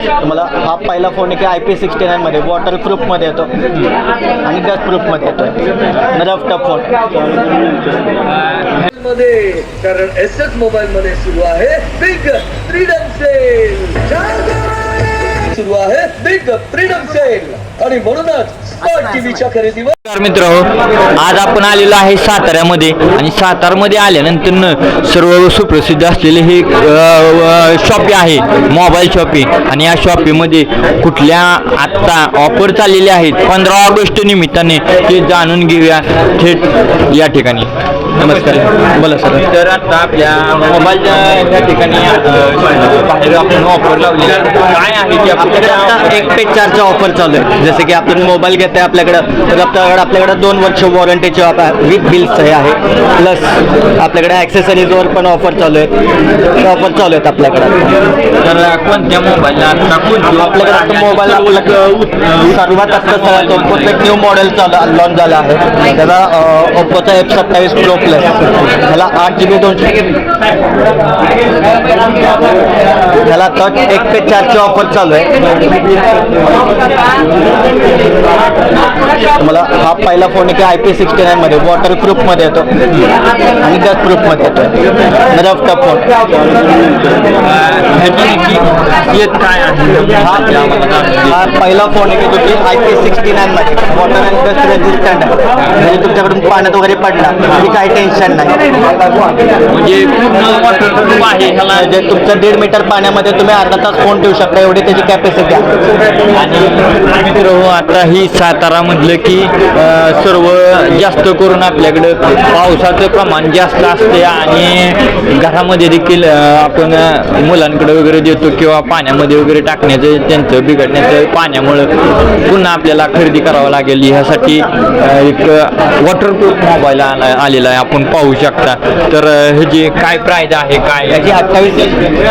तुम्हाला हा पहिला फोन आहे की आय पी सिक्स्टी नाईनमध्ये वॉटर प्रूफमध्ये येतो. आणि डस्ट प्रूफमध्ये येतो. रफ टफ फोनमध्ये कारण एस एस मोबाईल मध्ये सुरू आहे बिग फ्रीडम सेल सुरू आहे बिग फ्रीडम सेल आणि म्हणूनच मित्र आज आपण आलेलो आहे साताऱ्यामध्ये आणि सातारमध्ये आल्यानंतर न सर्व सुप्रसिद्ध असलेले हे शॉपी आहे मोबाईल शॉपी. आणि या शॉपीमध्ये कुठल्या आत्ता ऑफर चाललेल्या आहेत पंधरा ऑगस्ट निमित्ताने ते जाणून घेऊया थेट या ठिकाणी. नमस्कार बोला सर. तर आता आपल्या मोबाईल या ठिकाणी बाहेर आपण ऑफर लावली काय आहे आपल्याकडे एक पे चारचा ऑफर चालू आहे जसं की आपण मोबाईल घेत आहे आपल्याकडं तर आपल्याकडं आपल्याकडे दोन वर्ष वॉरंटीचे विथ बिल्स हे आहे. प्लस आपल्याकडे ॲक्सेसरीजवर पण ऑफर चालू आहे ऑफर चालू आहेत आपल्याकडं. तर कोणत्या मोबाईलला आपल्याकडे आता मोबाईल आपल्याकडं सर्वात आता ओप्पोचं एक न्यू मॉडेल चालू लॉन्च झालं आहे. त्याला ओप्पोचा एफ सत्तावीस प्रो प्लस त्याला आठ जी बी दोनशे. त्याला आता एक पे चारची ऑफर चालू आहे. तुम्हाला हा पहिला फोन आहे की आय पी सिक्स्टी नाईनमध्ये वॉटर प्रूफमध्ये येतो. आणि डस्ट प्रूफमध्ये येतो. रफ टफ फोन हा हा पहिला फोन आहे की जो की आय पी सिक्स्टी नाईन मध्ये वॉटर अँड आहे म्हणजे तुमच्याकडून पाण्यात वगैरे पडला तरी काही टेन्शन नाही. म्हणजे पूर्ण वॉटरप्रूफ आहे ह्याला. म्हणजे तुमचं दीड मीटर पाण्यामध्ये तुम्ही अर्धा तास फोन ठेवू शकता एवढी त्याची कॅपॅसिटी आहे. आणि मित्र हो आता ही सातारा म्हटलं की सर्व जास्त करून आपल्याकडं पावसाचं प्रमाण जास्त असते आणि घरामध्ये देखील आपण मुलांकडे वगैरे देतो किंवा पाण्यामध्ये वगैरे टाकण्याचं त्यांचं बिघडण्याचं पाण्यामुळं पुन्हा आपल्याला खरेदी करावं लागेल. ह्यासाठी एक वॉटरप्रूफ मोबाईल आला आलेला आहे. आपण पाहू शकता. तर अ, ह्याची काय प्राईज आहे काय? याची अठ्ठावीस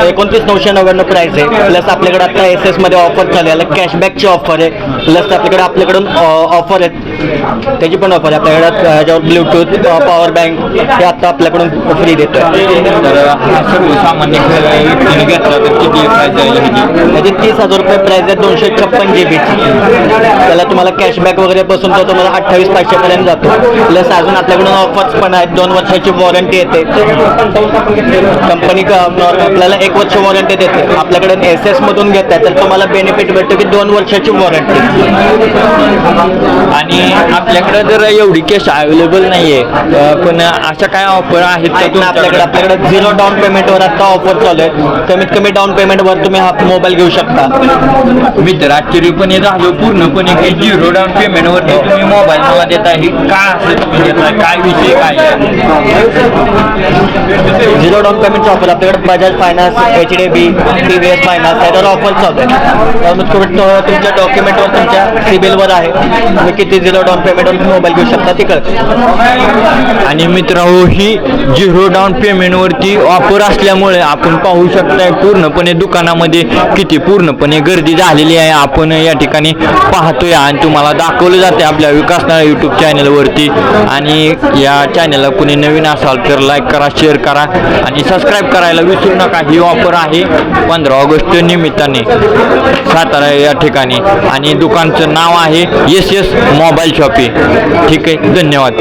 एकोणतीस नऊशे नव्याण्णव प्राईस आहे. प्लस आपल्याकडे आता एस एसमध्ये ऑफर चालू आहे. कॅशबॅकची ऑफर आहे. प्लस आपल्याकडे आपल्याकडून ऑफर आहेत. त्याची पण ऑफर आहे. आपल्याकडे ह्याच्यावर ब्लूटूथ पॉवर बँक हे आता आपल्याकडून फ्री देतोय. तर हा सर्वसामान्य व्यक्तीने घेतला तर किती प्राईज ह्याची? त्याची तीस हजार रुपये प्राईस आहे. दोनशे छप्पन जी बीची त्याला तुम्हाला कॅशबॅक वगैरे बसून तो तुम्हाला अठ्ठावीस पाचशेपर्यंत जातो. प्लस अजून आपल्याकडून ऑफर्स पण आहेत. दोन वर्षाची वॉरंटी येते. कंपनी आपल्याला एक वर्ष वॉरंटी देते. आपल्याकडे एस एस मधून घेत आहे तर तुम्हाला बेनिफिट भेटतो की दोन वर्षाची वॉरंटी आणि आपल्याकडे जर एवढी कॅश अवेलेबल नाहीये. अ, पण अशा काय ऑफर आहेत का आपल्याकडे. आपल्याकडे झिरो डाऊन पेमेंटवर आता ऑफर चालू आहे. कमीत कमी डाऊन पेमेंटवर तुम्ही हा मोबाईल घेऊ शकता. मित्र आश्चर्यपणे झालो पूर्णपणे की झिरो डाऊन पेमेंटवरती तुम्ही मोबाईल मला देता हे का असं तुम्ही देताय काय विषय काय आहे? झिरो डाऊन पेमेंटचा ऑफर आपल्याकडे Bajaj finance H D B T V S finance त्याच्यावर ऑफर चालू आहे त्यामुळे तुम्ही तुमच्या डॉक्युमेंटवर तुमच्या सिबिलवर आहे. तुम्ही किती झिरो डाऊन पेमेंटवर मोबाईल घेऊ शकता ते कळतं. आणि मित्रांनो ही झिरो डाऊन पेमेंटवरती ऑफर असल्यामुळे आपण पाहू शकताय पूर्णपणे दुकानामध्ये किती पूर्णपणे गर्दी झालेली आहे. आपण या ठिकाणी पाहतोय आणि तुम्हाला दाखवलं जाते आपल्या विकासनाळ यूट्यूब चॅनलवरती आणि या चॅनलला कुणी नवीन असाल तर लाईक लाईक करा शेअर करा आणि सबस्क्राईब करायला विसरू नका. ही ऑफर आहे पंधरा ऑगस्ट निमित्ताने. सातारा या ठिकाणी. आणि दुकानचं नाव आहे एस एस मोबाईल शॉपी. ठीक आहे? धन्यवाद.